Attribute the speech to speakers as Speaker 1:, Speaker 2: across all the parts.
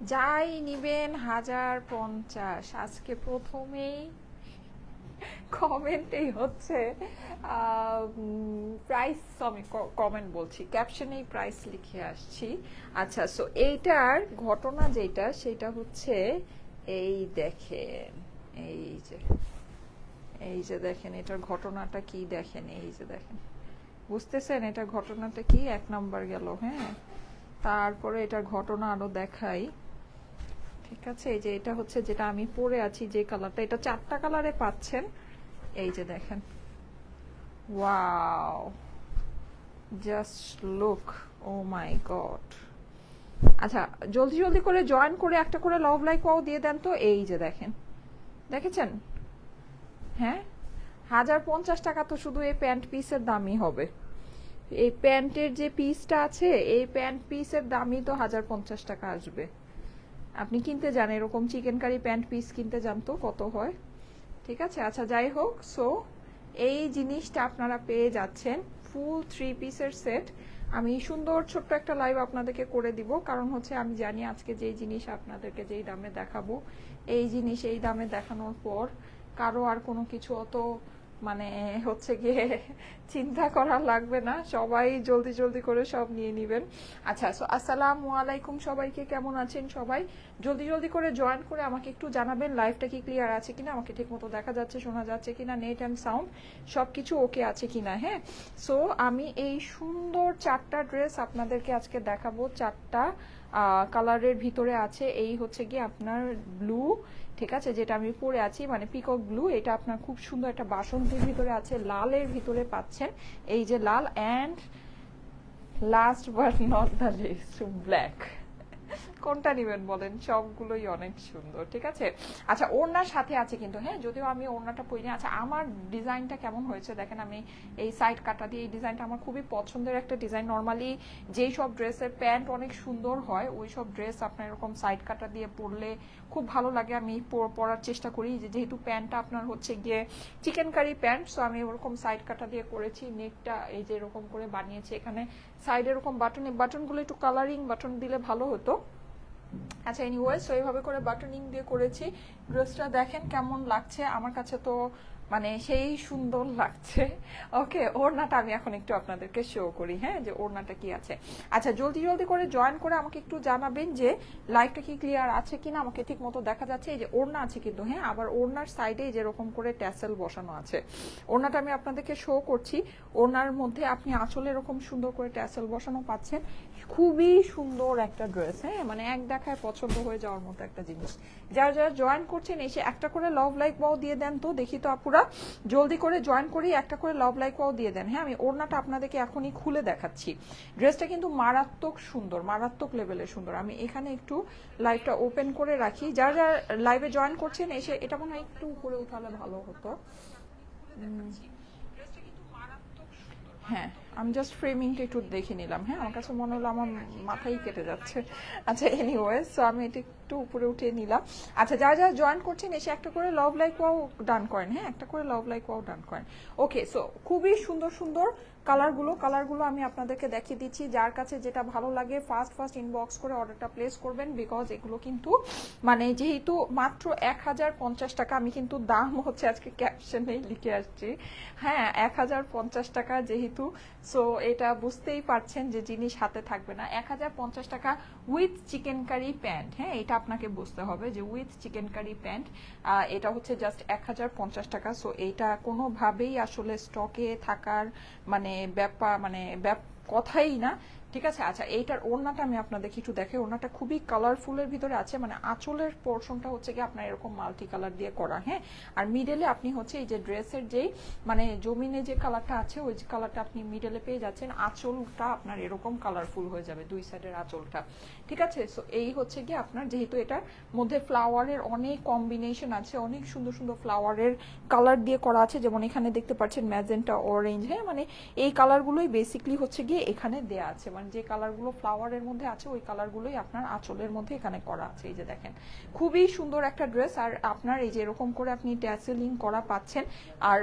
Speaker 1: যাই নিবেন হাজার পঞ্চাশ। আজকে প্রথমেই কমেন্টেই হচ্ছে প্রাইস আমি কমেন্ট বলছি। ক্যাপশনেই প্রাইস লিখে আসছি। আচ্ছা সো এইটার ঘটনা যেটা সেটা হচ্ছে এই দেখেন, এই যে এই যে দেখেন, এটার ঘটনাটা কি দেখেন, এই যে দেখেন। বুঝতেছেন এটা ঘটনাটা কি? এক নাম্বার গেল হ্যাঁ? তারপরে এটার ঘটনা আরও দেখাই। ঠিক আছে? এই যে এটা হচ্ছে যেটা আমি পরে আছি যে কালারটা। এটা চারটা কালারে পাচ্ছেন। এই যে দেখেন। Wow! Just look. Oh my god! আচ্ছা জলদি জলদি করে জয়েন করে একটা করে লভ লাইক ওয়াও দিয়ে দেন তো। এই যে দেখেন। দেখেছেন? হ্যাঁ? হাজার পঞ্চাশ টাকা তো শুধু এই প্যান্ট পিসের দামই হবে। এই প্যান্টের যে পিসটা আছে, এই প্যান্ট পিসের দামই তো হাজার পঞ্চাশ টাকা আসবে। আপনি কিনতে যান, এরকম চিকেন কারি প্যান্ট পিস কিনতে যান তো, কত হয়? ঠিক আছে আচ্ছা যাই হোক সো এই জিনিসটা আপনারা পেয়ে যাচ্ছেন ফুল থ্রি পিসের সেট আমি সুন্দর ছোট্ট একটা লাইভ আপনাদেরকে করে দিব, কারণ হচ্ছে আমি জানি আজকে যেই জিনিস আপনাদেরকে যেই দামে দেখাবো, এই জিনিস এই দামে দেখানোর পর কারও আর কোনো কিছু অত মানে হচ্ছে গিয়ে চিন্তা করা লাগবে না। সবাই জলদি জলদি করে সব নিয়ে নিবেন। আচ্ছা সো আসসালামু আলাইকুম সবাইকে। কেমন আছেন সবাই? জলদি জলদি করে জয়েন করে আমাকে একটু জানাবেন লাইভটা কি ক্লিয়ার আছে কিনা? আমাকে ঠিক মতো দেখা যাচ্ছে, শোনা যাচ্ছে কিনা? নেট অ্যান্ড সাউন্ড সব কিছু ওকে আছে কিনা? হ্যাঁ? সো আমি এই সুন্দর চারটা ড্রেস আপনাদেরকে আজকে দেখাবো। চারটা কালারের ভিতরে আছে। এই হচ্ছে কি আপনার ব্লু ঠিক আছে, যেটা আমি পরে আছি মানে পিকক ব্লু এটা আপনার খুব সুন্দর একটা বাসন্তীর ভিতরে আছে, লালের ভিতরে পাচ্ছেন। এই যে লাল and last but not the least black কোনটা নেবেন বলেন? সবগুলোই অনেক সুন্দর, ঠিক আছে? আচ্ছা ওড়নার সাথে আছে কিন্তু হ্যাঁ যদিও আমি ওড়নাটা পরিনি। আচ্ছা আমার ডিজাইনটা কেমন হয়েছে? দেখেন, আমি এই সাইড কাটা দিয়ে এই ডিজাইনটা আমার খুবই পছন্দের একটা ডিজাইন। নর্মালি যেই সব ড্রেসের প্যান্ট অনেক সুন্দর হয়, ওই সব ড্রেস আপনার এরকম সাইড কাটা দিয়ে পরলে খুব ভালো লাগে। আমি পরার চেষ্টা করি। যেহেতু প্যান্টটা আপনার হচ্ছে গিয়ে চিকেন কারি প্যান্ট সো আমি ওরকম সাইড কাটা দিয়ে করেছি। নেকটা এই যে এরকম করে বানিয়েছি। এখানে সাইডে এরকম বাটন বাটনগুলো একটু কালারিং বাটন দিলে ভালো হতো। আচ্ছা এনিওয়েজ তো এইভাবে করে বাটনিং দিয়ে করেছি। ড্রেসটা দেখেন কেমন লাগছে। আমার কাছে তো মানে সেই সুন্দর লাগছে। ওকে ওড়নাটা আমি এখন একটু আপনাদেরকে শো করি হ্যাঁ যে ওড়নাটা কি আছে। আচ্ছা জলদি জলদি করে জয়েন করে আমাকে একটু জানাবেন যে লাইভটা কি ক্লিয়ার আছে কিনা। আমাকে ঠিক মতো দেখা যাচ্ছে। এই যে ওড়না আছে কিন্তু হ্যাঁ আবার ওড়নার সাইডে যেরকম করে ট্যাসেল বসানো আছে। ওড়নাটা আমি আপনাদেরকে শো করছি। ওড়নার মধ্যে আপনি আঁচলে এরকম সুন্দর করে ট্যাসেল বসানো পাচ্ছেন। খুবই সুন্দর একটা ড্রেস হ্যাঁ? মানে এক দেখায় পছন্দ হয়ে যাওয়ার মতো একটা জিনিস। যারা যারা জয়েন করছেন এসে একটা করে লভ লাইক বাও দিয়ে দেন তো দেখি তো আপুরা। জলদি করে জয়েন করি একটা করে লভ লাইক বাও দিয়ে দেন। হ্যাঁ আমি ওড়নাটা আপনাদেরকে এখনই খুলে দেখাচ্ছি। ড্রেসটা কিন্তু মারাত্মক সুন্দর মারাত্মক লেভেলের সুন্দর। আমি এখানে একটু লাইভটা ওপেন করে রাখি। যারা যারা লাইভে জয়েন করছেন এসে এটা মনে হয় একটু উপরে উঠালে ভালো হতো। হ্যাঁ। আমি জাস্ট ফ্রেমিংটা একটু দেখে নিলাম হ্যাঁ? আমার কাছে মনে হলো আমার মাথাই কেটে যাচ্ছে। আচ্ছা এনিওয়েজ সো আমি এটা একটু উপরে উঠিয়ে নিলাম। আচ্ছা যারা যারা জয়েন করছেন, এসে একটা করে লভ লাইক ওয়াও ডান করেন হ্যাঁ? একটা করে লভ লাইক ওয়াও ডান করেন। ওকে সো খুবই সুন্দর সুন্দর কালারগুলো কালারগুলো আমি আপনাদেরকে দেখিয়ে দিচ্ছি। যার কাছে যেটা ভালো লাগে ফার্স্ট ফার্স্ট ইনবক্স করে অর্ডারটা প্লেস করবেন বিকজ এগুলো কিন্তু মানে যেহেতু মাত্র এক হাজার পঞ্চাশ টাকা, আমি কিন্তু দাম হচ্ছে আজকে ক্যাপশনেই লিখে আসছি। হ্যাঁ এক হাজার পঞ্চাশ টাকা যেহেতু সো এটা বুঝতেই পারছেন যে জিনিস হাতে থাকবে না। এক হাজার পঞ্চাশ টাকা উইথ চিকেন কারি প্যান্ট হ্যাঁ এটা আপনাকে বুঝতে হবে যে উইথ চিকেন কারি প্যান্ট এটা হচ্ছে জাস্ট এক হাজার পঞ্চাশ টাকা। সো এটা কোনোভাবেই আসলে স্টকে থাকার মানে ব্যাপার মানে কথাই না। ঠিক আছে? আচ্ছা এইটার ওড়নাটা আমি আপনাদের একটু দেখে ওড়নাটা খুবই কালারফুলের ভিতরে আছে মানে আঁচলের পোর্শনটা হচ্ছে কি আপনার এরকম মাল্টি কালার দিয়ে করা হ্যাঁ? আর মিডলে আপনি হচ্ছে এই যে ড্রেসের যেই মানে জমিনে যে কালারটা আছে, ওই কালারটা আপনি মিডলে পেয়ে যাচ্ছেন, আঁচলটা আপনার এরকম কালারফুল হয়ে যাবে, দুই সাইডের আঁচলটা। ঠিক আছে? সো এই হচ্ছে কি আপনার যেহেতু এটার মধ্যে ফ্লাওয়ারের অনেক কম্বিনেশন আছে, অনেক সুন্দর সুন্দর ফ্লাওয়ারের কালার দিয়ে করা আছে, যেমন এখানে দেখতে পাচ্ছেন ম্যাজেন্টা অরেঞ্জ হ্যাঁ? মানে এই কালারগুলোই বেসিকলি হচ্ছে গিয়ে এখানে দেয়া আছে মানে যে কালারগুলো ফ্লাওয়ারের মধ্যে আছে, ওই কালারগুলোই আপনার আঁচলের মধ্যে এখানে করা আছে, এই যে দেখেন। খুবই সুন্দর একটা ড্রেস আর আপনার এই যে এরকম করে আপনি ট্যাসেলিং করা পাচ্ছেন, আর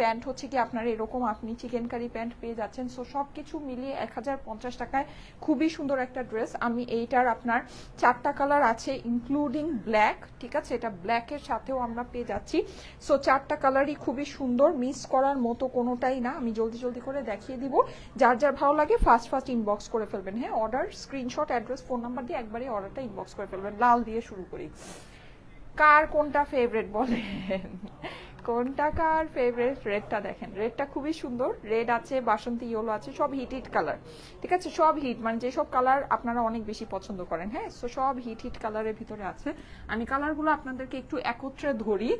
Speaker 1: প্যান্ট হচ্ছে কি আপনার এরকম আপনি চিকেন কারি প্যান্ট পেয়ে যাচ্ছেন সো সব কিছু মিলিয়ে এক হাজার পঞ্চাশ টাকায় খুবই সুন্দর একটা ড্রেস আমি এইটার আপনার চারটা কালার আছে ইনক্লুডিং ব্ল্যাক ঠিক আছে? এটা ব্ল্যাকের সাথেও আমরা পেয়ে যাচ্ছি। সো চারটা কালারই খুবই সুন্দর মিস করার মতো কোনোটাই না। আমি জলদি জলদি করে দেখিয়ে দিব। যার যার ভালো লাগে ফার্স্ট ফার্স্ট ইনবক্স করে ফেলবেন। হ্যাঁ order screenshot address phone number দিয়ে একবারই অর্ডারটা ইনবক্স করে ফেলবেন। লাল দিয়ে শুরু করি। কার কোনটা ফেভারিট বলেন? কোনটা কার ফেভারিট রেডটা দেখেন। রেডটা খুবই সুন্দর। রেড আছে, বাসন্তী ইয়েলো আছে, সব হিট হিট কালার ঠিক আছে? সব হিট মানে যেসব কালার আপনারা অনেক বেশি পছন্দ করেন হ্যাঁ? সো সব হিট হিট কালারের ভিতরে আছে। আমি কালারগুলো আপনাদেরকে একটু একত্রে ধরি,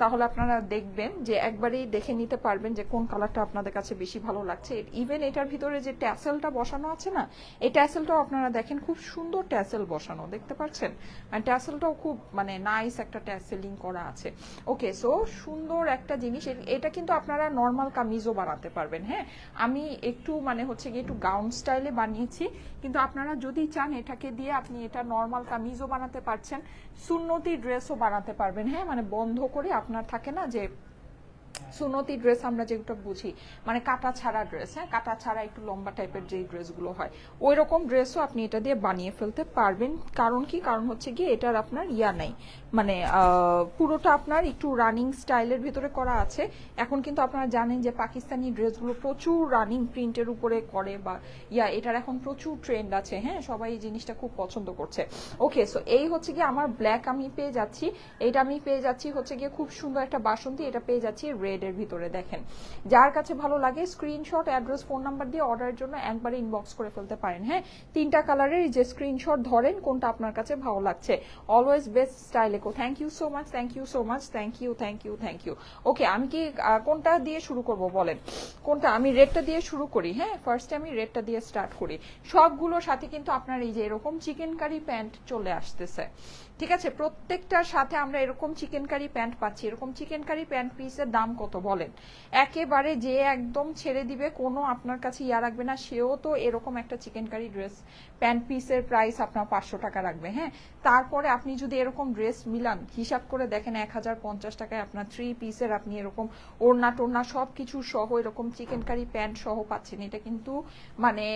Speaker 1: তাহলে আপনারা দেখবেন যে একবারেই দেখে নিতে পারবেন যে কোন কালারটা আপনাদের কাছে বেশি ভালো লাগছে। ইভেন এটার ভিতরে যে ট্যাসেলটা বসানো আছে না, এই ট্যাসেলটাও আপনারা দেখেন খুব সুন্দর ট্যাসেল বসানো, দেখতে পাচ্ছেন? মানে ট্যাসেলটাও খুব মানে নাইস একটা ট্যাসেলিং করা আছে। ওকে সো সুন্দর একটা জিনিস এটা কিন্তু আপনারা নর্মাল কামিজও বানাতে পারবেন হ্যাঁ? আমি একটু মানে হচ্ছে গিয়ে একটু গাউন স্টাইলে বানিয়েছি, কিন্তু আপনারা যদি চান এটাকে দিয়ে আপনি এটা নর্মাল কামিজও বানাতে পারছেন, সুন্নতি ড্রেসও বানাতে পারবেন হ্যাঁ? মানে বন্ধ করে আপনার থাকে না যে সুনতি ড্রেস আমরা যেগুলো বুঝি মানে কাটা ছাড়া ড্রেস হ্যাঁ? কাটা ছাড়া একটু লম্বা টাইপের যে ড্রেসগুলো হয় ওই রকম ড্রেসও আপনি এটা দিয়ে বানিয়ে ফেলতে পারবেন। কারণ কি? কারণ হচ্ছে গিয়ে এটার আপনার ইয়া নাই। মানে পুরোটা আপনার একটু রানিং স্টাইলের ভিতরে করা আছে। এখন কিন্তু আপনারা জানেন যে পাকিস্তানি ড্রেসগুলো প্রচুর রানিং প্রিন্টের উপরে করে বা, ইয়া, এটার এখন প্রচুর ট্রেন্ড আছে হ্যাঁ? সবাই এই জিনিসটা খুব পছন্দ করছে। ওকে সো এই হচ্ছে গিয়ে আমার ব্ল্যাক আমি পেয়ে যাচ্ছি। এটা আমি পেয়ে যাচ্ছি হচ্ছে গিয়ে খুব সুন্দর একটা বাসন্তী, এটা পেয়ে যাচ্ছি রেড এর ভিতরে দেখেন। যার কাছে ভালো লাগে স্ক্রিনশট অ্যাড্রেস ফোন নাম্বার দিয়ে অর্ডারের জন্য একবারে ইনবক্স করে ফেলতে পারেন হ্যাঁ? তিনটা কালারের যে স্ক্রিনশট ধরেন, কোনটা আপনার কাছে ভালো লাগছে। অলওয়েজ বেস্ট স্টাইলে কো thank you so much thank you so much thank you thank you thank you okay আমি কি কোনটা দিয়ে শুরু করব বলেন? কোনটা, আমি রেডটা দিয়ে শুরু করি হ্যাঁ? ফার্স্টে আমি রেডটা দিয়ে স্টার্ট করি। সবগুলোর সাথে কিন্তু আপনার এই যে এরকম চিকেন কারি প্যান্ট চলে আসতেছে। ঠিক আছে, প্রত্যেকটার সাথে আমরা এরকম চিকেন কারি প্যান্ট পাচ্ছি। এরকম চিকেন কারি প্যান্ট পিসের দাম কত বলেন? একেবারে যে একদম ছেড়ে দিবে, কোনো আপনার কাছে ইয়া রাখবে না, সেও তো এরকম একটা চিকেন কারি ড্রেস প্যান্ট পিসের প্রাইস আপনার পাঁচশো টাকা রাখবে হ্যাঁ? তারপরে আপনি যদি এরকম ড্রেস মিলান, হিসাব করে দেখেন এক হাজার পঞ্চাশ টাকায় আপনার থ্রি পিসের আপনি এরকম ওড়না টোড়না সব কিছু সহ এরকম চিকেন কারি প্যান্ট সহ পাচ্ছেন। এটা কিন্তু মানে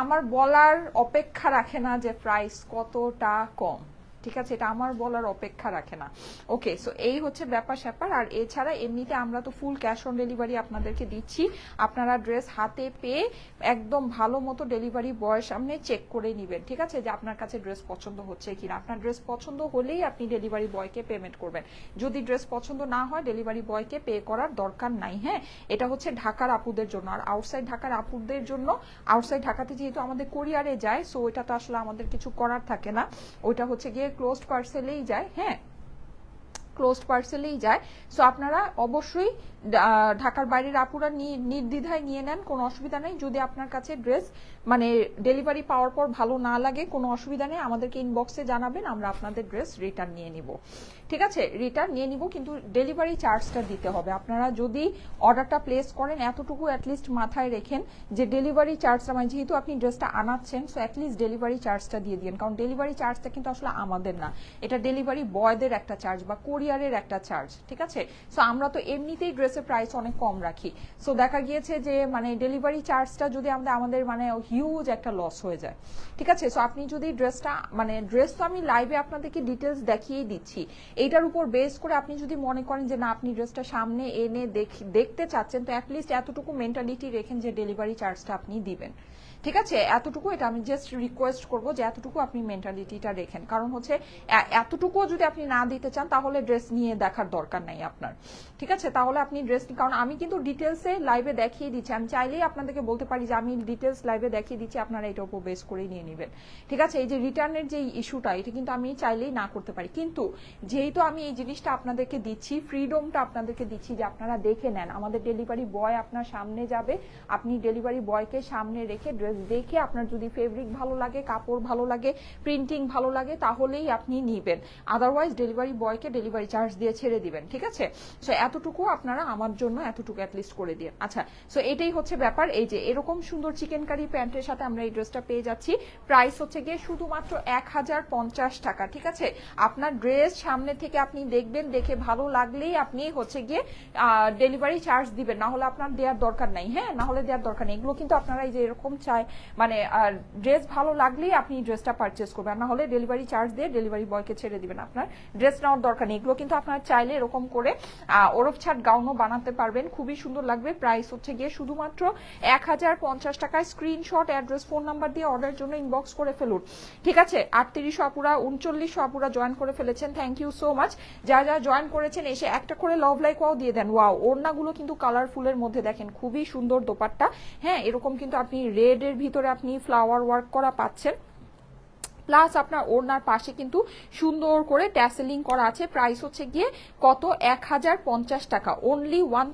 Speaker 1: আমার বলার অপেক্ষা রাখে না যে প্রাইস কতটা কম। ঠিক আছে? এটা আমার বলার অপেক্ষা রাখে না। ওকে সো এই হচ্ছে ব্যাপার স্যাপার। আর এছাড়া এমনিতে আমরা তো ফুল ক্যাশ অন ডেলিভারি আপনাদেরকে দিচ্ছি। আপনারা ড্রেস হাতে পেয়ে একদম ভালো মতো ডেলিভারি বয়ের সামনে চেক করে নেবেন। ঠিক আছে? যে আপনার কাছে ড্রেস পছন্দ হচ্ছে কিনা। আপনার ড্রেস পছন্দ হলেই আপনি ডেলিভারি বয়কে পেমেন্ট করবেন। যদি ড্রেস পছন্দ না হয় ডেলিভারি বয়কে পে করার দরকার নাই হ্যাঁ? এটা হচ্ছে ঢাকার আপুদের জন্য। আর আউটসাইড ঢাকার আপুদের জন্য আউটসাইড ঢাকাতে যেহেতু আমাদের কোরিয়ারে যায় সো ওইটা তো আসলে আমাদের কিছু করার থাকে না। ওইটা হচ্ছে গিয়ে ক্লোজড পার্সেলেই যায় হ্যাঁ? ক্লোজড পার্সেলেই যায়। সো আপনারা অবশ্যই ঢাকার বাইরের আপুরা নির্দ্বিধায় নিয়ে নেন, কোনো অসুবিধা নেই। যদি আপনার কাছে ড্রেস মানে ডেলিভারি পাওয়ার পর ভালো না লাগে, কোনো অসুবিধা নেই, আমাদেরকে ইনবক্সে জানাবেন, আমরা আপনাদের ড্রেস রিটার্ন নিয়ে নিব। ঠিক আছে? রিটার্ন নিয়ে নিব, কিন্তু ডেলিভারি চার্জটা দিতে হবে। আপনারা যদি অর্ডারটা প্লেস করেন, এতটুকু অ্যাটলিস্ট মাথায় রেখেন যে ডেলিভারি চার্জটা মানে যেহেতু আপনি ড্রেসটা আনাচ্ছেন সো অ্যাটলিস্ট ডেলিভারি চার্জটা দিয়ে দিন কারণ ডেলিভারি চার্জটা কিন্তু আসলে আমাদের না। এটা ডেলিভারি বয়দের একটা চার্জ বা কোরিয়ারের একটা চার্জ ঠিক আছে? সো আমরা তো এমনিতেই ড্রেসের প্রাইস অনেক কম রাখি। সো দেখা গিয়েছে যে মানে ডেলিভারি চার্জটা যদি আমাদের আমাদের মানে হিউজ একটা লস হয়ে যায়। ঠিক আছে? সো আপনি যদি ড্রেসটা মানে ড্রেস তো আমি লাইভে আপনাদেরকে ডিটেলস দেখিয়েই দিচ্ছি। এইটার উপর বেস করে আপনি যদি মনে করেন যে না, আপনি ড্রেসটা সামনে এনে দেখ- দেখতে চাচ্ছেন, তো অ্যাটলিস্ট এতটুকু মেন্টালিটি রেখেন যে ডেলিভারি চার্জটা আপনি দিবেন। ঠিক আছে? এতটুকু এটা আমি জাস্ট রিকোয়েস্ট করব যে এতটুকু আপনি মেন্টালিটিটা রেখেন। কারণ হচ্ছে, এ- এতটুকুও যদি আপনি না দিতে চান, তাহলে ড্রেস নিয়ে দেখার দরকার নাই আপনার। ঠিক আছে? তাহলে আপনি ড্রেস কারণ আমি কিন্তু ডিটেলসে লাইভে দেখিয়ে দিচ্ছি। আমি চাইলেই আপনাদেরকে বলতে পারি যে আমি ডিটেলস লাইভে দেখিয়ে দিচ্ছি, আপনারা এটা উপর বেস করেই নিয়ে নেবেন। ঠিক আছে? এই যে রিটার্নের যে ইস্যুটা এটা কিন্তু আমি চাইলেই না করতে পারি। কিন্তু যেহেতু আমি এই জিনিসটা আপনাদেরকে দিচ্ছি ফ্রিডমটা আপনাদেরকে দিচ্ছি যে আপনারা দেখে নেন। আমাদের ডেলিভারি বয় আপনার সামনে যাবে। আপনি ডেলিভারি বয়কে সামনে রেখে ড্রেস দেখে আপনার যদি ফেব্রিক ভালো লাগে, কাপড় ভালো লাগে প্রিন্টিং ভালো লাগে, তাহলেই আপনি নিবেন। আদারওয়াইজ ডেলিভারি বয়কে ডেলিভারি চার্জ দিয়ে ছেড়ে দিবেন, ঠিক আছে? সো এতটুকু আপনারা আমার জন্য এতটুকু অ্যাটলিস্ট করে দিয়ে আচ্ছা সো এটাই হচ্ছে ব্যাপার। এই যে, এরকম সুন্দর চিকেন কারি প্যান্টের সাথে আমরা এই ড্রেসটা পেয়ে যাচ্ছি। প্রাইস হচ্ছে গিয়ে শুধুমাত্র এক হাজার পঞ্চাশ টাকা, ঠিক আছে? আপনার ড্রেস সামনে থেকে আপনি দেখবেন, দেখে ভালো লাগলেই আপনি হচ্ছে গিয়ে ডেলিভারি চার্জ দিবেন। না হলে আপনার দেওয়ার দরকার নাই হ্যাঁ? না হলে দেওয়ার দরকার নেই। এগুলো কিন্তু আপনারা এই যে, এরকম চায় মানে ড্রেস ভালো লাগলেই আপনি ড্রেসটা পারচেস করবেন। না হলে ডেলিভারি চার্জ দিয়ে ডেলিভারি বয়কে ছেড়ে দিবেন আপনার। ড্রেস নেওয়ার দরকার নেই। এগুলো কিন্তু আপনার চাইলে এরকম করে ওরফ ছাট গাউনও বানাতে পারবেন। খুবই সুন্দর লাগবে। প্রাইস হচ্ছে গিয়ে শুধুমাত্র এক হাজার পঞ্চাশ টাকায় স্ক্রিনশট অ্যাড্রেস ফোন নাম্বার দিয়ে অর্ডার জন্য ইনবক্স করে ফেলুন। ঠিক আছে? আটত্রিশ আপুরা উনচল্লিশ আপুরা জয়েন করে ফেলেছেন। থ্যাংক ইউ সো মাচ যা যা জয়েন করেছেন, এসে একটা করে লভ লাইক ওয়াও দিয়ে দেন। ওয়াও ওড়নাগুলো কিন্তু কালারফুলের মধ্যে দেখেন। খুবই সুন্দর দোপাট্টা। হ্যাঁ এরকম কিন্তু আপনি রেড এর ভিতরে আপনি ফ্লাওয়ার ওয়ার্ক করা পাচ্ছেন। প্লাস আপনার ওড়নার পাশে কিন্তু সুন্দর করে ট্যাসেলিং করা আছে। প্রাইস হচ্ছে গিয়ে কত? এক হাজার পঞ্চাশ টাকা। অনলি ওয়ান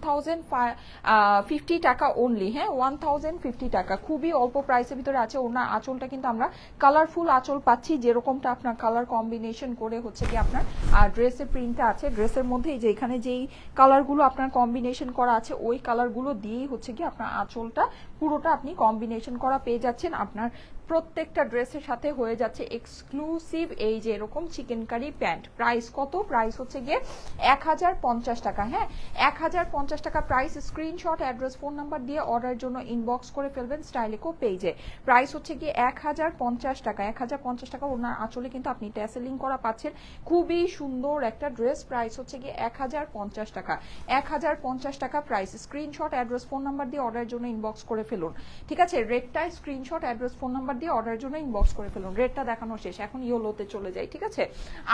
Speaker 1: ফিফটি টাকা অনলি হ্যাঁ ওয়ান ফিফটি টাকা। খুবই অল্প প্রাইসের ভিতরে আছে। ওড়নার আঁচলটা কিন্তু আমরা কালারফুল আঁচল পাচ্ছি। যেরকমটা আপনার কালার কম্বিনেশন করে হচ্ছে কি আপনার ড্রেসের প্রিন্টটা আছে। ড্রেসের মধ্যে যে এখানে যেই কালারগুলো আপনার কম্বিনেশন করা আছে, ওই কালারগুলো দিয়েই হচ্ছে কি আপনার আঁচলটা পুরোটা আপনি কম্বিনেশন করা পেয়ে যাচ্ছেন। আপনার প্রত্যেকটা ড্রেসের সাথে হয়ে যাচ্ছে এক্সক্লুসিভ এই যে এরকম চিকেন কারি প্যান্ট প্রাইস কত? প্রাইস হচ্ছে গিয়ে এক হাজার পঞ্চাশ টাকা হ্যাঁ? এক হাজার পঞ্চাশ টাকা price screenshot address phone number দিয়ে অর্ডার জন্য ইনবক্স করে ফেলবেন স্টাইলিকো পেজে প্রাইস হচ্ছে গিয়ে এক হাজার পঞ্চাশ টাকা, এক হাজার পঞ্চাশ টাকা ওনার আঁচলে কিন্তু আপনি ট্যাসেলিং করা পাচ্ছেন। খুবই সুন্দর একটা ড্রেস প্রাইস হচ্ছে গিয়ে এক হাজার পঞ্চাশ টাকা। এক হাজার পঞ্চাশ টাকা price screenshot address phone number দিয়ে অর্ডার জন্য ইনবক্স করে ফেলুন। ঠিক আছে? রেডটা স্ক্রিনশট অ্যাড্রেস ফোন নাম্বার দিয়ে অর্ডারের জন্য ইনবক্স করে ফেলুন। রেডটা দেখানো শেষ। এখন ইয়েলোতে চলে যাই, ঠিক আছে?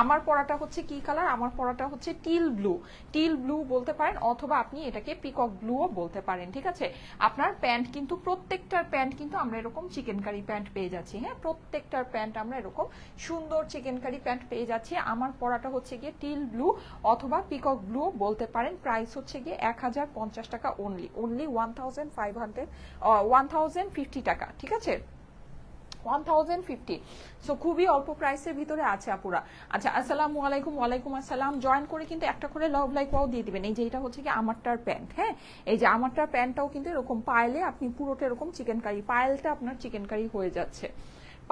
Speaker 1: আমার পরাটা হচ্ছে কি কালার আমার পরাটা হচ্ছে টিল ব্লু টিল ব্লু বলতে পারেন, অথবা আপনি এটাকে পিকক ব্লুও বলতে পারেন, ঠিক আছে? আপনার প্যান্ট কিন্তু, প্রত্যেকটার প্যান্ট কিন্তু আমরা এরকম চিকেন কারি প্যান্ট পেয়ে যাচ্ছি হ্যাঁ? প্রত্যেকটার প্যান্ট আমরা এরকম সুন্দর চিকেন কারি প্যান্ট পেয়ে যাচ্ছি। আমার পরাটা হচ্ছে গিয়ে টিল ব্লু অথবা পিকক ব্লু বলতে পারেন। প্রাইস হচ্ছে গিয়ে এক হাজার পঞ্চাশ টাকা only only one thousand five hundred one thousand fifty টাকা, ঠিক আছে? ওয়ান থাউজেন্ড ফিফটি সো খুবই অল্প প্রাইসের ভিতরে আছে আপুরা। আচ্ছা আসসালামু আলাইকুম, ওয়ালাইকুম আসসালাম। জয়েন করে কিন্তু একটা করে লাভ লাইক ওয়াও দিয়ে দিবেন। এই যে এটা হচ্ছে কি আমারটার প্যান্ট হ্যাঁ? এই যে আমারটার প্যান্টটাও কিন্তু এরকম পায়েলে আপনি পুরোটা এরকম চিকেন কারি পায়েলটা আপনার চিকেন কারি হয়ে যাচ্ছে।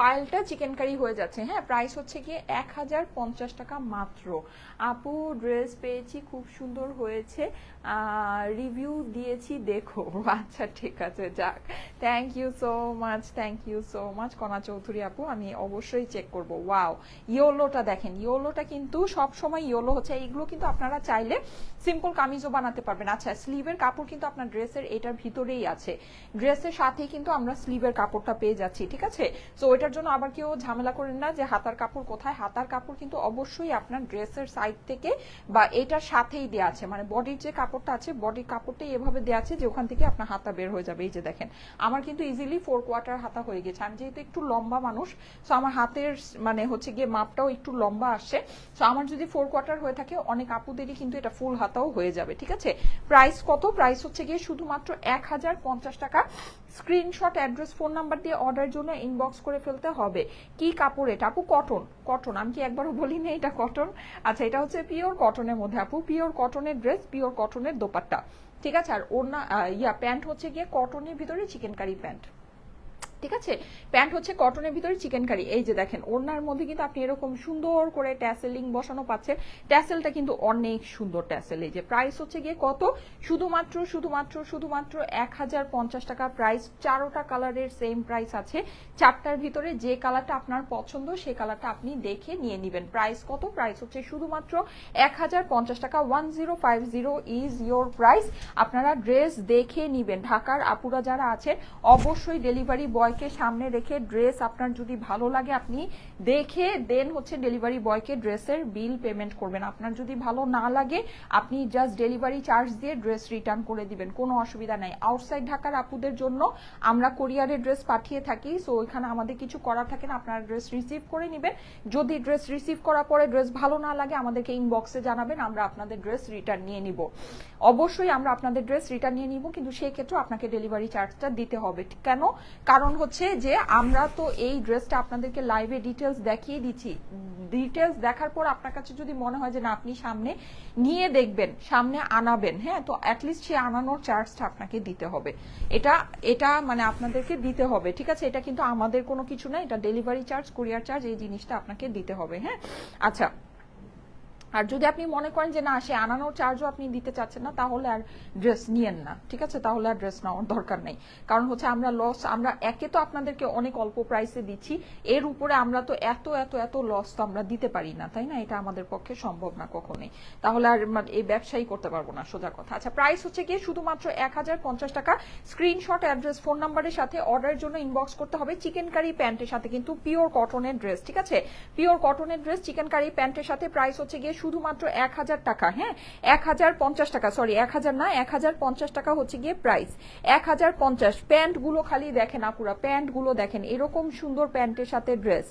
Speaker 1: পায়েলটা চিকেন কারি হয়ে যাচ্ছে। হ্যাঁ প্রাইস হচ্ছে গিয়ে এক হাজার পঞ্চাশ টাকা মাত্র। আপু ড্রেস পেয়েছি, খুব সুন্দর হয়েছে। রিভিউ দিয়েছি, দেখো। আচ্ছা ঠিক আছে, যাক। Thank you so much thank you so much Kona Chowdhury আপু, আমি অবশ্যই চেক করব। ওয়াও ইয়োলোটা দেখেন। ইয়োলোটা কিন্তু সব সময় ইয়োলো হচ্ছে। এইগুলো কিন্তু আপনারা চাইলে সিম্পল কামিজও বানাতে পারবেন। আচ্ছা স্লিভের কাপড় কিন্তু আপনার ড্রেসের এটার ভিতরেই আছে। ড্রেসের সাথেই কিন্তু আমরা স্লিভের কাপড়টা পেয়ে যাচ্ছি, ঠিক আছে? সো ওইটার জন্য আবার কেউ ঝামেলা করেন না যে হাতার কাপড় কোথায়? হাতার কাপড় কিন্তু অবশ্যই আপনার ড্রেসের সাইড থেকে বা এটার সাথেই দেওয়া আছে। মানে বডির যে কাপড়টা আছে বডির কাপড়টাই এভাবে দেওয়া আছে যে ওখান থেকে আপনার হাতা বের হয়ে যাবে। এই যে দেখেন, আমার কিন্তু ইজিলি ফোর কোয়ার্টার হাতা হয়ে গেছে। আমি যেহেতু একটু লম্বা মানুষ সো আমার হাতের মানে হচ্ছে গিয়ে মাপটাও একটু লম্বা আসে সো আমার যদি ফোর কোয়ার্টার হয়ে থাকে, অনেক আপুদেরই কিন্তু এটা ফুল হাতাও হয়ে যাবে, ঠিক আছে? প্রাইস কত? প্রাইস হচ্ছে গিয়ে শুধুমাত্র এক হাজার পঞ্চাশ টাকা। স্ক্রিনশট অ্যাড্রেস ফোন নাম্বার দিয়ে অর্ডার জন্য ইনবক্স করে ফেলতে হবে। কি কাপড় এটা? আপু কটন কটন আমি কি একবারও বলি না এটা কটন আচ্ছা এটা হচ্ছে পিওর কটনের মধ্যে, আপু। পিওর কটনের ড্রেস পিওর কটনের দোপাট্টা। ঠিক আছে? আর ওনা ইয়া, প্যান্ট হচ্ছে গিয়ে কটনের ভিতরে চিকেন কারি প্যান্ট ঠিক আছে? প্যান্ট হচ্ছে কটনের ভিতরে চিকেন কারি এই যে দেখেন, ওড়নার মধ্যে কিন্তু আপনি এরকম সুন্দর করে ট্যাসেলিং বসানো পাচ্ছেন। ট্যাসেলটা কিন্তু অনেক সুন্দর ট্যাসেল। এই যে প্রাইস হচ্ছে গিয়ে কত? শুধুমাত্র শুধুমাত্র শুধুমাত্র এক হাজার পঞ্চাশ টাকা প্রাইস চারোটা কালারের সেম প্রাইস আছে। চারটার ভিতরে যে কালারটা আপনার পছন্দ, সেই কালারটা আপনি দেখে নিয়ে নেবেন। প্রাইস কত? প্রাইস হচ্ছে শুধুমাত্র এক হাজার পঞ্চাশ টাকা। One zero five zero is your price আপনারা ড্রেস দেখে নিবেন। ঢাকার আপুরা যারা আছেন, অবশ্যই ডেলিভারি বয়কে সামনে রেখে ড্রেস আপনার যদি ভালো লাগে আপনি দেখে দেন হচ্ছে ডেলিভারি বয়কে ড্রেসের বিল পেমেন্ট করবেন। আপনার যদি ভালো না লাগে, আপনি জাস্ট ডেলিভারি চার্জ দিয়ে ড্রেস রিটার্ন করে দিবেন। কোনো অসুবিধা নাই। আউটসাইড ঢাকার আপুদের জন্য আমরা কোরিয়ারে ড্রেস পাঠিয়ে থাকি। সো ওইখানে আমাদের কিছু করার থাকে না, আপনারা ড্রেস রিসিভ করে নেবেন। যদি ড্রেস রিসিভ করার পরে ড্রেস ভালো না লাগে, আমাদেরকে ইনবক্সে জানাবেন, আমরা আপনাদের ড্রেস রিটার্ন নিয়ে নিব। অবশ্যই আমরা আপনাদের ড্রেস রিটার্ন নিয়ে নিব, কিন্তু সেই ক্ষেত্রে আপনাকে ডেলিভারি চার্জটা দিতে হবে। কেন? কারণ হচ্ছে যে আমরা তো এই ড্রেসটা আপনাদেরকে লাইভে ডিটেলস দেখিয়ে দিচ্ছি। ডিটেলস দেখার পর আপনার কাছে যদি মনে হয় যে না, আপনি সামনে নিয়ে দেখবেন, সামনে আনাবেন হ্যাঁ তো অ্যাটলিস্ট সে আনানোর চার্জটা আপনাকে দিতে হবে। এটা এটা মানে আপনাদেরকে দিতে হবে, ঠিক আছে? এটা কিন্তু আমাদের কোনো কিছু না, এটা ডেলিভারি চার্জ কুরিয়ার চার্জ এই জিনিসটা আপনাকে দিতে হবে হ্যাঁ? আচ্ছা আর যদি আপনি মনে করেন যে না, সে আনানোর চার্জও আপনি দিতে চাচ্ছেন না, তাহলে আর ড্রেস নিয়েন না, ঠিক আছে? তাহলে আর ড্রেস নেওয়ার দরকার নেই। কারণ হচ্ছে আমরা লস আমরা একে তো আপনাদেরকে অনেক অল্প প্রাইসে দিচ্ছি, এর উপরে আমরা তো এত এত এত লস তো আমরা দিতে পারি না, তাই না? এটা আমাদের পক্ষে সম্ভব না কখনোই। তাহলে আর মানে এই ব্যবসায়ী করতে পারব না, সোজা কথা। আচ্ছা প্রাইস হচ্ছে গিয়ে শুধুমাত্র এক হাজার পঞ্চাশ টাকা। স্ক্রিনশট অ্যাড্রেস ফোন নাম্বারের সাথে অর্ডারের জন্য ইনবক্স করতে হবে চিকেন কারি প্যান্টের সাথে, কিন্তু পিওর কটনের ড্রেস ঠিক আছে? পিওর কটনের ড্রেস চিকেন কারি প্যান্টের সাথে প্রাইস হচ্ছে গিয়ে শুধুমাত্র এক হাজার টাকা হ্যাঁ? এক হাজার পঞ্চাশ টাকা সরি এক হাজার না, এক হাজার পঞ্চাশ টাকা হচ্ছে গিয়ে প্রাইস এক হাজার পঞ্চাশ প্যান্টগুলো খালি দেখেন আপুরা প্যান্টগুলো দেখেন, এরকম সুন্দর প্যান্টের সাথে ড্রেস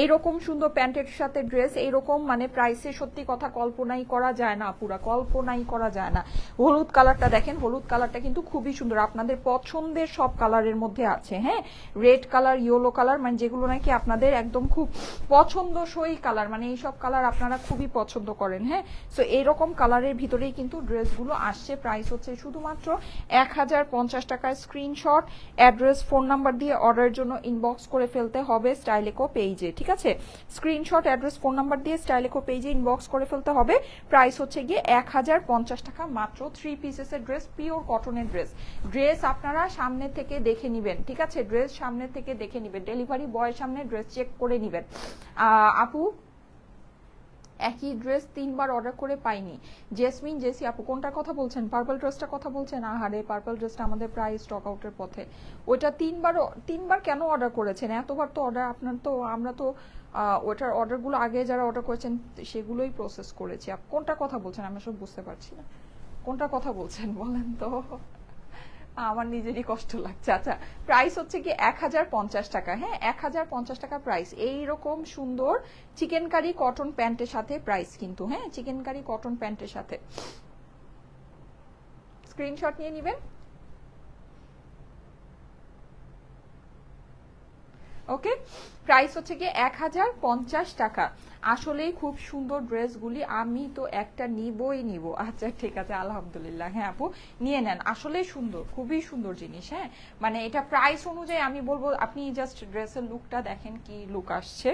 Speaker 1: এইরকম সুন্দর প্যান্টের সাথে ড্রেস এইরকম মানে প্রাইসে সত্যি কথা কল্পনাই করা যায় না আপুরা, কল্পনাই করা যায় না। হলুদ কালারটা দেখেন, হলুদ কালারটা কিন্তু খুবই সুন্দর, আপনাদের পছন্দের সব কালারের মধ্যে আছে হ্যাঁ? রেড কালার ইয়েলো কালার মানে যেগুলো নাকি আপনাদের একদম খুব পছন্দসই কালার মানে এইসব কালার আপনারা খুবই পছন্দ করেন হ্যাঁ? সো এইরকম কালারের ভিতরেই কিন্তু ড্রেসগুলো আসছে। প্রাইস হচ্ছে শুধুমাত্র এক হাজার পঞ্চাশ টাকার স্ক্রিনশট অ্যাড্রেস ফোন নাম্বার দিয়ে অর্ডারের জন্য ইনবক্স করে ফেলতে হবে স্টাইলেকো পেজে ঠিক আছে? স্ক্রিনশট অ্যাড্রেস ফোন নাম্বার দিয়ে স্টাইলেকো পেজে ইনবক্স করে ফেলতে হবে। প্রাইস হচ্ছে গিয়ে এক হাজার পঞ্চাশ টাকা মাত্র থ্রি পিসেসের ড্রেস পিওর কটনের ড্রেস ড্রেস আপনারা সামনে থেকে দেখে নিবেন, ঠিক আছে? ড্রেস সামনে থেকে দেখে নিবেন। ডেলিভারি বয়ের সামনে ড্রেস চেক করে নিবেন। আপু? একই ড্রেস তিনবার অর্ডার করে পাইনি। জেসমিন, জেসি আপু, কোনটার কথা বলছেন? পার্পল ড্রেসটার কথা বলছেন? আহারে পার্পল ড্রেসটা আমাদের প্রায় স্টক আউটের পথে। ওইটা তিনবার তিনবার কেন অর্ডার করেছেন? এতবার তো অর্ডার আপনার তো আমরা তো ওটার অর্ডারগুলো আগে যারা অর্ডার করেছেন, সেগুলোই প্রসেস করেছি। আপ কোনটা কথা বলছেন? আমি সব বুঝতে পারছি না। কোনটা কথা বলছেন বলেন তো? আমার নিজেরই কষ্ট লাগছে। আচ্ছা প্রাইস হচ্ছে কি এক হাজার পঞ্চাশ টাকা হ্যাঁ? এক হাজার পঞ্চাশ টাকা প্রাইস এইরকম সুন্দর চিকেন কারি কটন প্যান্টের সাথে প্রাইস কিন্তু হ্যাঁ? চিকেন কারি কটন প্যান্টের সাথে। স্ক্রিনশট নিয়ে নিবেন? ওকে প্রাইস হচ্ছে গিয়ে এক হাজার পঞ্চাশ টাকা। আসলেই খুব সুন্দর ড্রেসগুলি আমি তো একটা নিবই নিব। আচ্ছা ঠিক আছে, আলহামদুলিল্লাহ। হ্যাঁ আপু, নিয়ে নেন। আসলেই সুন্দর, খুবই সুন্দর জিনিস হ্যাঁ? মানে এটা প্রাইস অনুযায়ী আমি বলব, আপনি জাস্ট ড্রেসের লুকটা দেখেন কি লুক আসছে।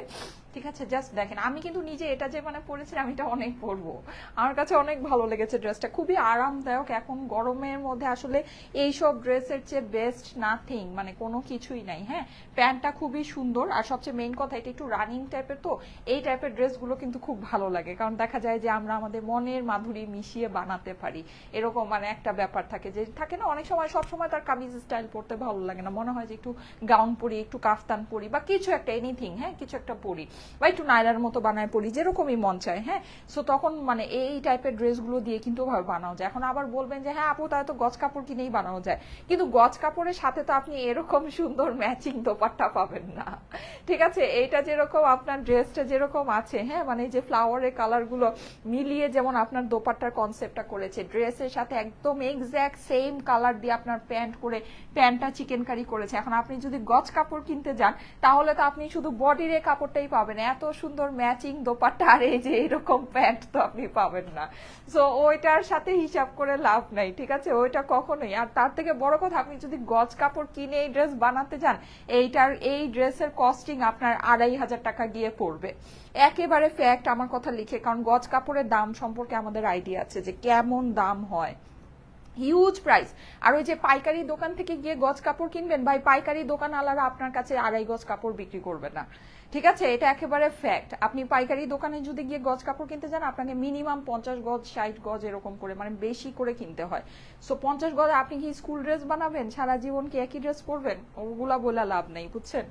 Speaker 1: ঠিক আছে জাস্ট দেখেন, আমি কিন্তু নিজে এটা যে মানে পরেছিলাম এটা অনেক পরবো। আমার কাছে অনেক ভালো লেগেছে ড্রেসটা খুবই আরামদায়ক, এখন গরমের মধ্যে আসলে এইসব ড্রেসের চেয়ে বেস্ট নাথিং মানে কোনো কিছুই নাই হ্যাঁ? প্যান্টটা খুবই সুন্দর, আর সবচেয়ে মেইন কথা এটা একটু রানিং টাইপের তো, এই টাইপের ড্রেসগুলো কিন্তু খুব ভালো লাগে, কারণ দেখা যায় যে আমরা আমাদের মনের মাধুরী মিশিয়ে বানাতে পারি। এরকম মানে একটা ব্যাপার থাকে যে, থাকে না, অনেক সময়, সব সময় তার কামিজ স্টাইল পরতে ভালো লাগে না, মনে হয় যে একটু গাউন পরি, একটু কাফতান পরি, বা কিছু একটা এনিথিং হ্যাঁ? কিছু একটা পরি। বা একটু নাইরার মতো বানায় পরি যেরকমই মন চায় হ্যাঁ? সো তখন মানে এই টাইপের ড্রেসগুলো দিয়ে কিন্তু ভাবে বানানো যায়। এখন আবার বলবেন যে হ্যাঁ আপু, তাহলে তো গজ কাপড় কিনেই বানানো যায়। কিন্তু গজ কাপড়ের সাথে তো আপনি এরকম সুন্দর ম্যাচিং দোপাট্টা পাবেন না। ঠিক আছে? এইটা যেরকম আপনার ড্রেসটা যেরকম আছে হ্যাঁ? মানে যে ফ্লাওয়ারের কালারগুলো মিলিয়ে যেমন আপনার দোপাট্টার কনসেপ্টটা করেছে ড্রেসের সাথে একদম এক্স্যাক্ট সেম কালার দিয়ে আপনার প্যান্ট করে প্যান্টটা চিকেন কারি করেছে। এখন আপনি যদি গজ কাপড় কিনতে যান, তাহলে তো আপনি শুধু বডির কাপড়টাই পাবেন এত সুন্দর ম্যাচিং দোপাট্টা আর এই যে এরকম প্যান্ট তো আপনি পাবেন না। সো ওইটার সাথে হিসাব করে লাভ নাই, ঠিক আছে? ওইটা কখনোই। আর তার থেকে বড় কথা, আপনি যদি গজ কাপড় কিনে এই ড্রেস বানাতে যান, এইটার, এই ড্রেসের কস্টিং আপনার আড়াই হাজার টাকা গিয়ে পড়বে। একেবারে ফ্যাক্ট আমার কথা লিখে, কারণ গজ কাপড়ের দাম সম্পর্কে আমাদের আইডিয়া আছে যে কেমন দাম হয়। হিউজ প্রাইস আর ওই যে পাইকারি দোকান থেকে গিয়ে গজ কাপড় কিনবেন, ভাই, পাইকারি দোকান আলারা আপনার কাছে আড়াই গজ কাপড় বিক্রি করবে না। ঠিক আছে? এটা একেবারে ফ্যাক্ট আপনি পাইকারি দোকানে যদি গিয়ে গজ কাপড় কিনতে যান, আপনাকে মিনিমাম পঞ্চাশ গজ, ষাট গজ এরকম করে মানে বেশি করে কিনতে হয়। সো পঞ্চাশ গজ আপনি কি স্কুল ড্রেস বানাবেন? সারা জীবন কি একই ড্রেস পরবেন? ওগুলা বলে লাভ নেই, বুঝছেন?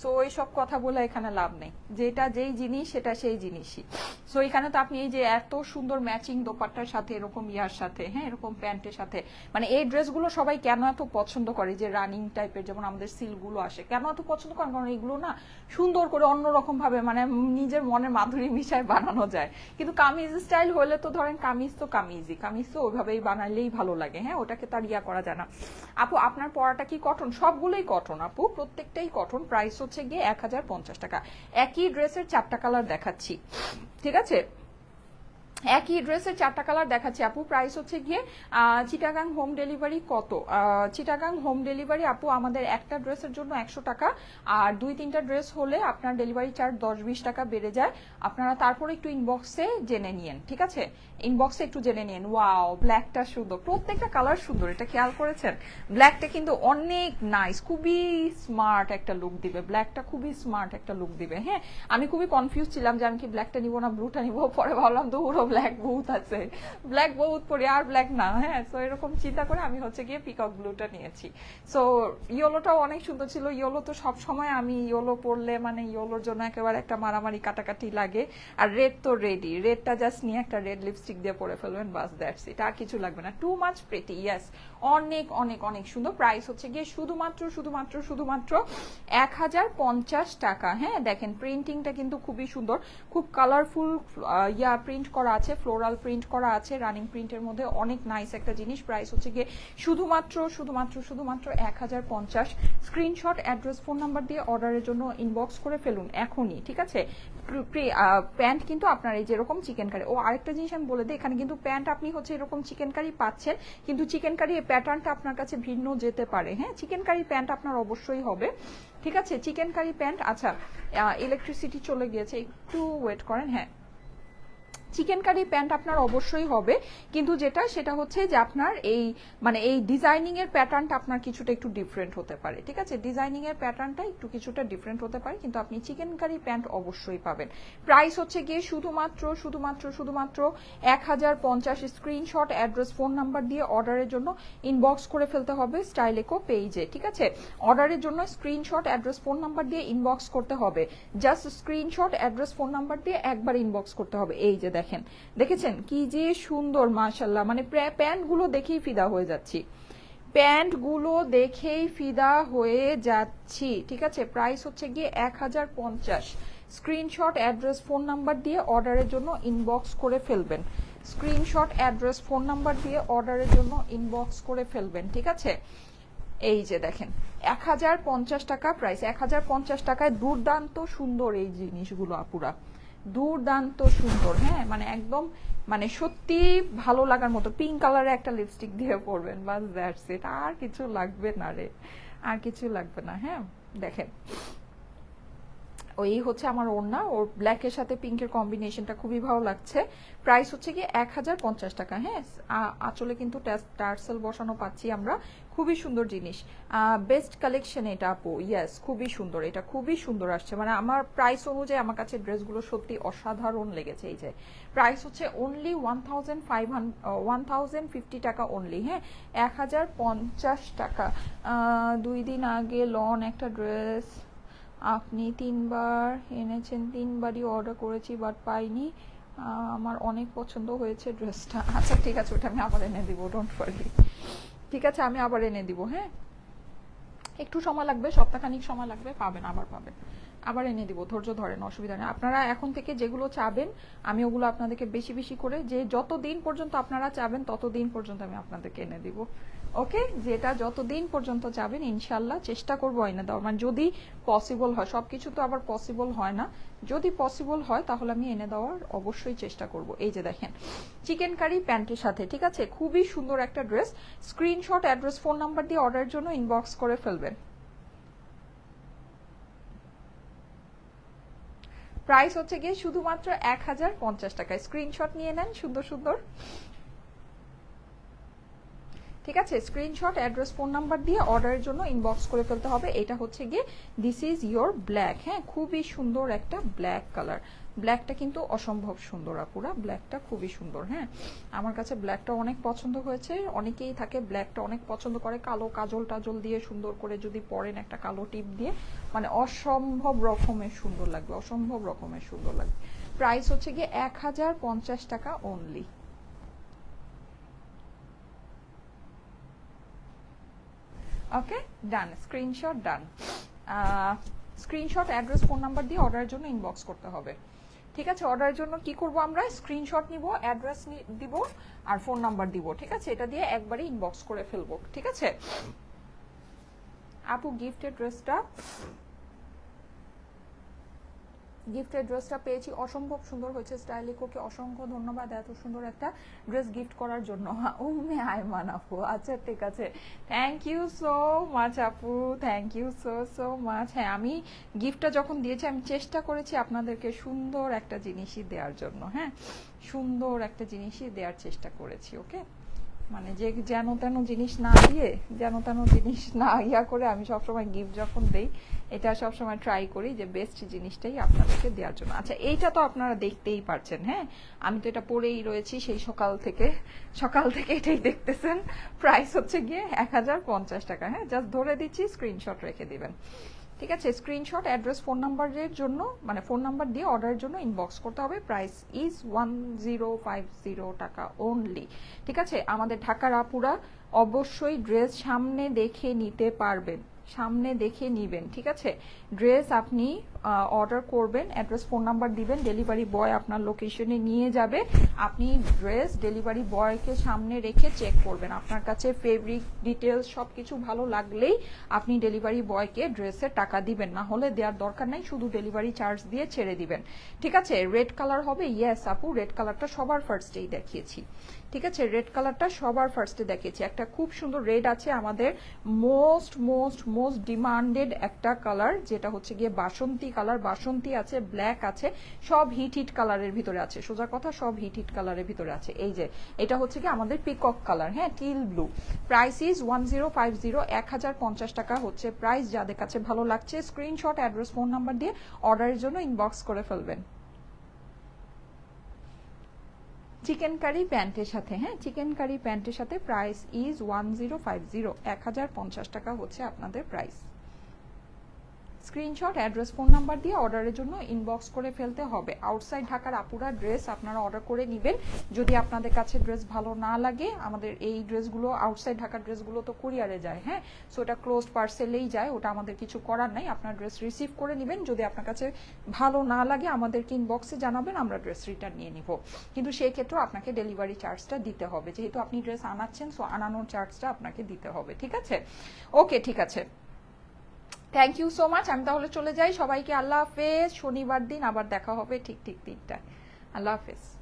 Speaker 1: সো ওই সব কথা বলে এখানে লাভ নেই। যেটা যেই জিনিস, সেটা সেই জিনিসই। সো এখানে তো আপনি এই যে এত সুন্দর ম্যাচিং দোপাট্টার সাথে, এরকম ইয়ার সাথে হ্যাঁ এরকম প্যান্টের সাথে মানে এই ড্রেসগুলো সবাই কেন এত পছন্দ করে? যে রানিং টাইপের যেমন আমাদের সিলগুলো আসে, কেন এত পছন্দ করেন? কারণ এগুলো না সুন্দর করে অন্যরকম ভাবে মানে নিজের মনের মাধুরী মিশায় বানানো যায়। কিন্তু কামিজ স্টাইল হলে তো ধরেন কামিজ তো কামিজই, কামিজ তো ওইভাবেই বানালেই ভালো লাগে হ্যাঁ ওটাকে তার ইয়া করা যায় না। আপু, আপনার পড়াটা কি কটন সবগুলোই কটন আপু, প্রত্যেকটাই কটন প্রাইস হচ্ছে গিয়ে এক হাজার পঞ্চাশ টাকা। একই ড্রেসের চারটা কালার দেখাচ্ছি। ঠিক আছে? একই ড্রেসের চারটা কালার দেখাচ্ছি আপু। প্রাইস হচ্ছে গিয়ে চিটাগাং হোম ডেলিভারি কত? চিটাগাং হোম ডেলিভারি আপু, আমাদের একটা ড্রেসের জন্য একশো টাকা, আর দুই তিনটা ড্রেস হলে আপনার ডেলিভারি চার্জ দশ বিশ টাকা বেড়ে যায়। আপনারা তারপরে একটু ইনবক্সে জেনে নিয়েন, ঠিক আছে? ইনবক্সে একটু জেনে নিন ওয়াও ব্ল্যাকটা সুন্দর। প্রত্যেকটা কালার সুন্দর, এটা খেয়াল করেছেন? ব্ল্যাকটা কিন্তু অনেক নাইস খুবই স্মার্ট একটা লুক দিবে। ব্ল্যাকটা খুবই স্মার্ট একটা লুক দিবে হ্যাঁ? আমি খুবই কনফিউজ ছিলাম যে আমি কি ব্ল্যাকটা নিবো না ব্লুটা নিবো? পরে ভাবলাম দুপুরও ব্ল্যাক বহুত আছে। ব্ল্যাক বহুত পরে আর ব্ল্যাক না হ্যাঁ? তো এরকম চিন্তা করে আমি হচ্ছে গিয়ে পিকক ব্লুটা নিয়েছি। সো ইয়োলোটাও অনেক সুন্দর ছিল। ইয়োলো তো সব সময় আমি ইয়োলো পরলে মানে ইয়োলোর জন্য একেবারে একটা মারামারি কাটাকাটি লাগে। আর রেড তো রেডি রেডটা জাস্ট নিয়ে একটা রেড লিপস্টিক দিয়ে পরে ফেলবেন, বাস দ্যাটস ইট আর কিছু লাগবে না। টু মাচ প্রেটি ইয়াস অনেক অনেক অনেক সুন্দর। প্রাইস হচ্ছে গিয়ে শুধুমাত্র শুধুমাত্র শুধুমাত্র এক হাজার পঞ্চাশ টাকা। হ্যাঁ দেখেন প্রিন্টিংটা কিন্তু খুবই সুন্দর। খুব কালারফুল ইয়া প্রিন্ট করা আছে ফ্লোরাল প্রিন্ট করা আছে রানিং প্রিন্টের মধ্যে অনেক নাইস একটা জিনিস। প্রাইস হচ্ছে গিয়ে শুধুমাত্র শুধুমাত্র শুধুমাত্র এক হাজার পঞ্চাশ। স্ক্রিনশট অ্যাড্রেস ফোন নাম্বার দিয়ে অর্ডারের জন্য ইনবক্স করে ফেলুন এখনই, ঠিক আছে? প্যান্ট কিন্তু আপনার এই যেরকম চিকেন কারি ও আরেকটা জিনিস আমি বলে দিই, এখানে কিন্তু প্যান্ট আপনি হচ্ছে এরকম চিকেন কারি পাচ্ছেন, কিন্তু চিকেন কারি এই প্যাটার্নটা আপনার কাছে ভিন্ন যেতে পারে। হ্যাঁ চিকেন কারি প্যান্ট আপনার অবশ্যই হবে, ঠিক আছে? চিকেন কারি প্যান্ট আচ্ছা ইলেকট্রিসিটি চলে গিয়েছে, একটু ওয়েট করেন হ্যাঁ। চিকেন কারি প্যান্ট আপনার অবশ্যই হবে। কিন্তু যেটা, সেটা হচ্ছে যে আপনার এই মানে এই ডিজাইনিং এর প্যাটার্নটা আপনার কিছুটা একটু ডিফারেন্ট হতে পারে, ঠিক আছে? ডিজাইনিং এর প্যাটার্নটা একটু কিছুটা ডিফারেন্ট হতে পারে, কিন্তু আপনি চিকেন কারি প্যান্ট অবশ্যই পাবেন। প্রাইস হচ্ছে গিয়ে শুধুমাত্র শুধুমাত্র শুধুমাত্র এক হাজার পঞ্চাশ স্ক্রিনশট অ্যাড্রেস ফোন নাম্বার দিয়ে অর্ডারের জন্য ইনবক্স করে ফেলতে হবে স্টাইল স্টাইলেকো পেজে ঠিক আছে? অর্ডারের জন্য স্ক্রিনশট অ্যাড্রেস ফোন নাম্বার দিয়ে ইনবক্স করতে হবে। Just screenshot address phone number দিয়ে একবার ইনবক্স করতে হবে। এই যে দেখেন। দেখেছেন? কি যে সুন্দর মাশাল্লাহ মানে প্যান্টগুলো দেখেই ফিদা হয়ে যাচ্ছি। প্যান্টগুলো দেখেই ফিদা হয়ে যাচ্ছি। ঠিক আছে? প্রাইস হচ্ছে গিয়ে এক হাজার পঞ্চাশ। স্ক্রিনশট, অ্যাড্রেস, ফোন নাম্বার দিয়ে অর্ডারের জন্য ইনবক্স করে ফেলবেন। স্ক্রিনশট, অ্যাড্রেস, ফোন নাম্বার দিয়ে অর্ডারের জন্য ইনবক্স করে ফেলবেন। ঠিক আছে? এই যে দেখেন, এক হাজার পঞ্চাশ টাকা প্রাইস। এক হাজার পঞ্চাশ টাকায় দুর্দান্ত সুন্দর এই জিনিসগুলো আপুরা। দুর্দান্ত সুন্দর হ্যাঁ? মানে একদম মানে সত্যি ভালো লাগার মতো। পিঙ্ক কালারের একটা লিপস্টিক দিয়ে পরবেন, বাস দ্যাটস ইট আর কিছু লাগবে না রে। আর কিছু লাগবে না হ্যাঁ? দেখেন। ওই হচ্ছে আমার ওড়না। ওর ব্ল্যাকের সাথে পিঙ্কের কম্বিনেশনটা খুবই ভালো লাগছে। প্রাইস হচ্ছে কি এক হাজার পঞ্চাশ টাকা। হ্যাঁ আচলে কিন্তু টার্সেল বসানো পাচ্ছি আমরা। খুবই সুন্দর জিনিস। বেস্ট কালেকশন এটা আপু। ইয়েস খুবই সুন্দর। এটা খুবই সুন্দর আসছে। মানে আমার প্রাইস অনুযায়ী আমার কাছে ড্রেসগুলো সত্যি অসাধারণ লেগেছে এই যে। প্রাইস হচ্ছে only one thousand five one fifty টাকা অনলি হ্যাঁ এক হাজার পঞ্চাশ টাকা। দুই দিন আগে লন একটা ড্রেস আপনি তিনবার এনেছেন, তিনবারই অর্ডার করেছি বাট পাইনি। আমার অনেক পছন্দ হয়েছে ড্রেসটা আচ্ছা ঠিক আছে, ওটা আমি আবার এনে দিব ডোন্ট ওয়ারি ঠিক আছে, আমি আবার এনে দিব হ্যাঁ? একটু সময় লাগবে, সপ্তাহখানিক সময় লাগবে, পাবেন, আবার পাবেন। আবার এনে দিব, ধৈর্য ধরেন, অসুবিধা নেই। আপনারা এখন থেকে যেগুলো চাবেন, আমি ওগুলো আপনাদেরকে বেশি বেশি করে যে যত দিন পর্যন্ত আপনারা চাবেন, তত দিন পর্যন্ত আমি আপনাদেরকে এনে দিব। ওকে? যেটা যতদিন পর্যন্ত যাবেন ইনশাল্লাহ চেষ্টা করব এনে দেওয়ার। মানে যদি পসিবল হয়, সবকিছু তো আবার পসিবল হয় না। যদি পসিবল হয়, তাহলে আমি এনে দেওয়ার অবশ্যই চেষ্টা করব। এই যে দেখেন, চিকেন কারি প্যান্টের সাথে, ঠিক আছে? খুবই সুন্দর একটা dress. Screenshot, address, phone number দিয়ে অর্ডারের জন্য ইনবক্স করে ফেলবেন। প্রাইস হচ্ছে গিয়ে শুধুমাত্র এক হাজার পঞ্চাশ টাকায় স্ক্রিনশট নিয়ে নেন, সুন্দর সুন্দর। ঠিক আছে, স্ক্রিনশট, অ্যাড্রেস, ফোন নাম্বার দিয়ে অর্ডারের জন্য ইনবক্স করে ফেলতে হবে। এটা হচ্ছে গিয়ে দিস ইজ ইয়োর ব্ল্যাক হ্যাঁ খুবই সুন্দর একটা ব্ল্যাক কালার ব্ল্যাকটা কিন্তু অসম্ভব সুন্দর, আপুরা। ব্ল্যাকটা খুবই সুন্দর হ্যাঁ? আমার কাছে ব্ল্যাকটা অনেক পছন্দ হয়েছে। অনেকেই থাকে ব্ল্যাকটা অনেক পছন্দ করে। কালো কাজল টাজল দিয়ে সুন্দর করে যদি পরেন একটা কালো টিপ দিয়ে মানে অসম্ভব রকমের সুন্দর লাগবে, অসম্ভব রকমের সুন্দর লাগবে। প্রাইস হচ্ছে গিয়ে এক হাজার পঞ্চাশ টাকা only okay done screenshot done screenshot address phone number দিয়ে অর্ডারের জন্য ইনবক্স করতে হবে। ঠিক আছে? অর্ডারের জন্য কি করব আমরা? স্ক্রিনশট নিব অ্যাড্রেস দিব আর ফোন নাম্বার দিব ঠিক আছে? এটা দিয়ে একবারই ইনবক্স করে ফেলব ঠিক আছে? আপু গিফটের ড্রেসটা গিফটের ড্রেসটা পেয়েছি। অসম্ভব সুন্দর হয়েছে স্টাইলিকোকে অসংখ্য ধন্যবাদ এত সুন্দর একটা ড্রেস গিফট করার জন্য। উমে আয়মান আপু। আচ্ছা ঠিক আছে। থ্যাংক ইউ সো মাচ আপু। Thank you so so much হ্যাঁ আমি গিফটটা যখন দিয়েছি, আমি চেষ্টা করেছি আপনাদেরকে সুন্দর একটা জিনিসই দেওয়ার জন্য। হ্যাঁ সুন্দর একটা জিনিসই দেওয়ার চেষ্টা করেছি ওকে মানে যে যেন তেন জিনিস না দিয়ে, যেন তেন জিনিস না ইয়া করে আমি সবসময় গিফট যখন দেই, এটা সবসময় ট্রাই করি যে বেস্ট জিনিসটাই আপনাদেরকে দেওয়ার জন্য। আচ্ছা এইটা তো আপনারা দেখতেই পারছেন হ্যাঁ? আমি তো এটা পরেই রয়েছি সেই সকাল থেকে। সকাল থেকে এটাই দেখতেছেন। প্রাইস হচ্ছে গিয়ে এক হাজার পঞ্চাশ টাকা হ্যাঁ? জাস্ট ধরে দিচ্ছি স্ক্রিনশট রেখে দিবেন। ঠিক আছে? স্ক্রিনশট অ্যাড্রেস ফোন নাম্বারের জন্য মানে ফোন নাম্বার দিয়ে অর্ডারের জন্য ইনবক্স করতে হবে। Price is one zero five zero টাকা ওনলি ঠিক আছে? আমাদের ঢাকার আপুরা অবশ্যই ড্রেস সামনে দেখে নিতে পারবেন। সামনে দেখে নিবেন, ঠিক আছে? ড্রেস আপনি অর্ডার করবেন অ্যাড্রেস ফোন নাম্বার দিবেন ডেলিভারি বয় আপনার লোকেশনে নিয়ে যাবে। আপনি ড্রেস ডেলিভারি বয়কে সামনে রেখে চেক করবেন। আপনার কাছে ফেব্রিক ডিটেলস সব কিছু ভালো লাগলেই আপনি ডেলিভারি বয়কে ড্রেসের টাকা দিবেন। না হলে দেওয়ার দরকার নাই, শুধু ডেলিভারি চার্জ দিয়ে ছেড়ে দিবেন। ঠিক আছে? রেড কালার হবে? ইয়েস আপু রেড কালারটা সবার ফার্স্টেই দেখিয়েছি। ঠিক আছে? রেড কালারটা সবার ফার্স্টে দেখিয়েছি। একটা খুব সুন্দর রেড আছে আমাদের মোস্ট মোস্ট মোস্ট ডিমান্ডেড একটা কালার যেটা হচ্ছে গিয়ে বাসন্তী কালার বাসন্তী আছে ব্ল্যাক আছে, সব হিট হিট কালারের ভিতরে আছে। সোজা কথা, সব হিট হিট কালারের ভিতরে আছে। এই যে, এটা হচ্ছে কি আমাদের পিকক কালার হ্যাঁ teal blue price is one zero five zero এক হাজার পঞ্চাশ টাকা হচ্ছে প্রাইস যাদের কাছে ভালো লাগছে স্ক্রিনশট অ্যাড্রেস ফোন নাম্বার দিয়ে অর্ডারের জন্য ইনবক্স করে ফেলবেন। চিকেন কারি প্যান্টের সাথে হ্যাঁ? চিকেন কারি প্যান্টের সাথে price is one zero five zero এক হাজার পঞ্চাশ টাকা হচ্ছে আপনাদের price screenshot, address, phone number দিয়ে অর্ডারের জন্য ইনবক্স করে ফেলতে হবে। আউটসাইড ঢাকার আপুরা ড্রেস আপনারা অর্ডার করে নেবেন। যদি আপনাদের কাছে ড্রেস ভালো না লাগে, আমাদের এই ড্রেসগুলো আউটসাইড ঢাকার ড্রেসগুলো তো কুরিয়ারে যায় হ্যাঁ? সো এটা ক্লোজ পার্সেলেই যায়, ওটা আমাদের কিছু করার নাই। আপনার ড্রেস রিসিভ করে নেবেন। যদি আপনার কাছে ভালো না লাগে, আমাদেরকে ইনবক্সে জানাবেন, আমরা ড্রেস রিটার্ন নিয়ে নিব। কিন্তু সেই ক্ষেত্রেও আপনাকে ডেলিভারি চার্জটা দিতে হবে। যেহেতু আপনি ড্রেস আনাচ্ছেন সো আনানোর চার্জটা আপনাকে দিতে হবে। ঠিক আছে? ওকে ঠিক আছে। থ্যাংক ইউ সো মাচ আমি তাহলে চলে যাই। সবাইকে আল্লাহ হাফেজ। শনিবার দিন আবার দেখা হবে ঠিক ঠিক তিনটায়। আল্লাহ হাফেজ।